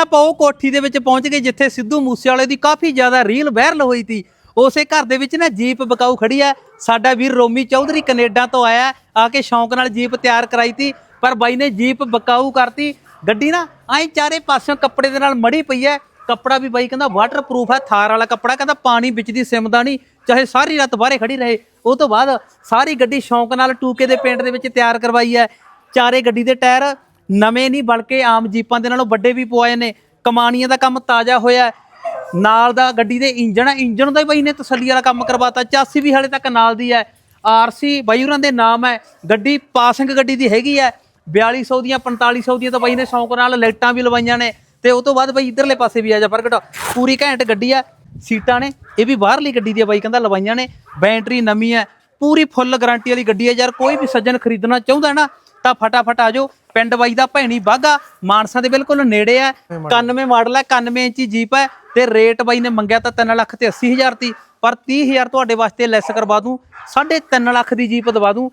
ਆਪਾਂ ਉਹ ਕੋਠੀ ਦੇ ਵਿੱਚ ਪਹੁੰਚ ਗਏ ਜਿੱਥੇ ਸਿੱਧੂ ਮੂਸੇਵਾਲੇ ਦੀ ਕਾਫੀ ਜ਼ਿਆਦਾ ਰੀਲ ਵਾਇਰਲ ਹੋਈ ਸੀ। ਉਸੇ ਘਰ ਦੇ ਵਿੱਚ ਨਾ ਜੀਪ ਬਕਾਊ ਖੜੀ ਹੈ ਸਾਡਾ ਵੀਰ ਰੋਮੀ ਚੌਧਰੀ ਕੈਨੇਡਾ ਤੋਂ ਆਇਆ। ਆ ਕੇ ਸ਼ੌਂਕ ਨਾਲ ਜੀਪ ਤਿਆਰ ਕਰਾਈ ਤੀ ਪਰ ਬਾਈ ਨੇ ਜੀਪ ਬਕਾਊ ਕਰਤੀ। ਗੱਡੀ ਨਾ ਐਂ ਚਾਰੇ ਪਾਸਿਓਂ ਕੱਪੜੇ ਦੇ ਨਾਲ ਮੜੀ ਪਈ ਹੈ ਕੱਪੜਾ ਵੀ ਬਾਈ ਕਹਿੰਦਾ ਵਾਟਰਪ੍ਰੂਫ ਹੈ ਥਾਰ ਵਾਲਾ ਕੱਪੜਾ। ਕਹਿੰਦਾ ਪਾਣੀ ਵਿੱਚ ਦੀ ਸਿਮਦਾ ਨਹੀਂ, ਚਾਹੇ ਸਾਰੀ ਰਾਤ ਬਾਹਰੇ ਖੜੀ ਰਹੇ। ਉਹ ਤੋਂ ਬਾਅਦ ਸਾਰੀ ਗੱਡੀ ਸ਼ੌਂਕ ਨਾਲ ਟੂਕੇ ਦੇ ਪੇਂਟ ਦੇ ਵਿੱਚ ਤਿਆਰ ਕਰਵਾਈ ਹੈ ਚਾਰੇ ਗੱਡੀ ਦੇ ਟਾਇਰ ਨਵੇਂ ਨਹੀਂ, ਬਲਕਿ ਆਮ ਜੀਪਾਂ ਦੇ ਨਾਲੋਂ ਵੱਡੇ ਵੀ ਪਵਾਏ ਨੇ। ਕਮਾਨੀਆਂ ਦਾ ਕੰਮ ਤਾਜ਼ਾ ਹੋਇਆ ਨਾਲ ਦਾ ਗੱਡੀ ਦੇ ਇੰਜਣ ਹੈ ਇੰਜਣ ਦਾ ਹੀ ਬਾਈ ਨੇ ਤਸੱਲੀ ਵਾਲਾ ਕੰਮ ਕਰਵਾਤਾ। ਚਾਸੀ ਵੀ ਹਾਲੇ ਤੱਕ ਨਾਲ ਦੀ ਹੈ। ਆਰਸੀ ਬਾਈ ਉਹਨਾਂ ਦੇ ਨਾਮ ਹੈ। ਗੱਡੀ ਪਾਸਿੰਗ ਗੱਡੀ ਦੀ ਹੈਗੀ ਹੈ। 4200 ਦੀਆਂ 4500 ਦੀਆਂ ਤਾਂ ਬਾਈ ਨੇ ਸ਼ੌਂਕ ਨਾਲ ਲਾਈਟਾਂ ਵੀ ਲਵਾਈਆਂ ਨੇ। ਤੇ ਉਹ ਤੋਂ ਬਾਅਦ ਬਾਈ ਇਧਰਲੇ ਪਾਸੇ ਵੀ ਆ ਜਾ ਪ੍ਰਗਟ। ਪੂਰੀ ਘੈਂਟ ਗੱਡੀ ਆ। ਸੀਟਾਂ ਨੇ, ਇਹ ਵੀ ਬਾਹਰਲੀ ਗੱਡੀ ਦੀ ਬਾਈ, ਕਹਿੰਦਾ ਲਵਾਈਆਂ ਨੇ। ਬੈਟਰੀ ਨਵੀਂ ਹੈ। ਪੂਰੀ ਫੁੱਲ ਗਾਰੰਟੀ ਵਾਲੀ ਗੱਡੀ ਹੈ। ਯਾਰ ਕੋਈ ਵੀ ਸੱਜਣ ਖਰੀਦਣਾ ਚਾਹੁੰਦਾ ਨਾ ਤਾਂ ਫਟਾਫਟ ਆ ਜਾਓ। ਪਿੰਡ ਬਾਈ ਦਾ ਭੈਣੀ ਬਾਗਾ ਮਾਨਸਾ ਦੇ ਬਿਲਕੁਲ ਨੇੜੇ ਹੈ 91 ਮਾਡਲ ਹੈ 91 ਇੰਚੀ ਜੀਪ ਹੈ ਤੇ ਰੇਟ ਬਾਈ ਨੇ ਮੰਗਿਆ ਤਾਂ 3 ਲੱਖ ਤੇ 80000 ਤੀ ਪਰ 30000 ਤੁਹਾਡੇ ਵਾਸਤੇ ਲੈਸ ਕਰਵਾ ਦੂੰ 3.5 ਲੱਖ ਦੀ ਜੀਪ ਦਵਾ ਦੂੰ।